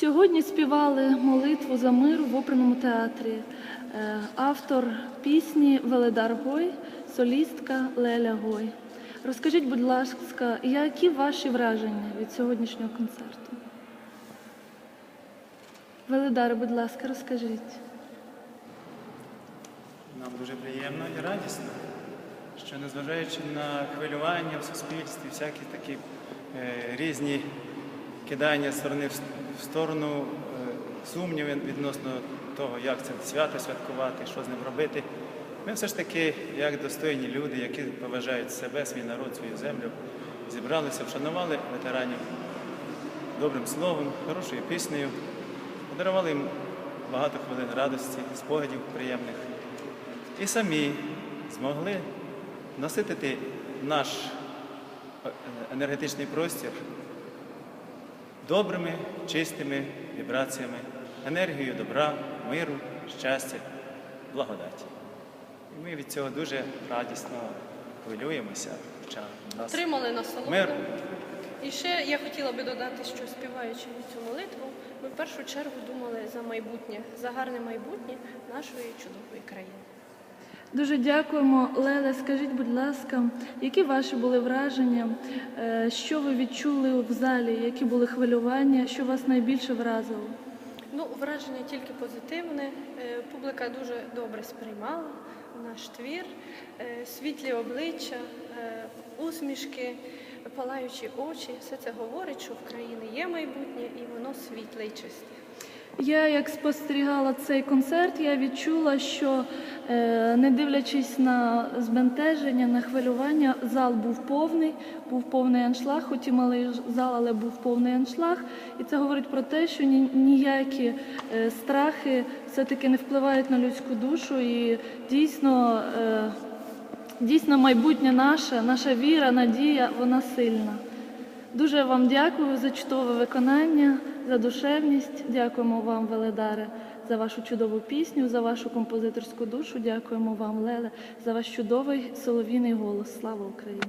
Сьогодні співали молитву за мир в оперному театрі. Е, Автор пісні Веледар Гой, солістка Леля Гой. Розкажіть, будь ласка, які ваші враження від сьогоднішнього концерту? Веледар, будь ласка, розкажіть. Нам дуже приємно і радісно, що незважаючи на хвилювання в суспільстві, всякі такі е, різні кидання сторони в сторону, е, сумніви відносно того, як це свято святкувати, що з ним робити. Ми все ж таки, як достойні люди, які поважають себе, свій народ, свою землю, зібралися, вшанували ветеранів добрим словом, хорошою піснею, подарували їм багато хвилин радості, спогадів приємних і самі змогли наситити наш е, енергетичний простір добрими, чистими вібраціями, енергією добра, миру, щастя, благодаті. І ми від цього дуже радісно хвилюємося, хоча в нас Отримали насолоду. мир. І ще я хотіла би додати, що співаючи цю молитву, ми в першу чергу думали за майбутнє, за гарне майбутнє нашої чудової країни. Дуже дякуємо. Леле, скажіть, будь ласка, які ваші були враження? Е, Що ви відчули в залі? Які були хвилювання? Що вас найбільше вразило? Ну, враження тільки позитивне. Е, Публіка дуже добре сприймала наш твір, Е, світлі обличчя, усмішки, палаючі очі. Все це говорить, що в країни є майбутнє і воно світле і чисте. Я як спостерігала цей концерт, я відчула, що е, не дивлячись на збентеження, на хвилювання, зал був повний, був повний аншлаг, хоч і малий зал, але був повний аншлаг. І це говорить про те, що ніякі е, страхи все-таки не впливають на людську душу. І дійсно, е, дійсно майбутнє наше, наша віра, надія, вона сильна. Дуже вам дякую за чудове виконання, за душевність. Дякуємо вам, Веледаре, за вашу чудову пісню, за вашу композиторську душу. Дякуємо вам, Леле, за ваш чудовий соловійний голос. Слава Україні!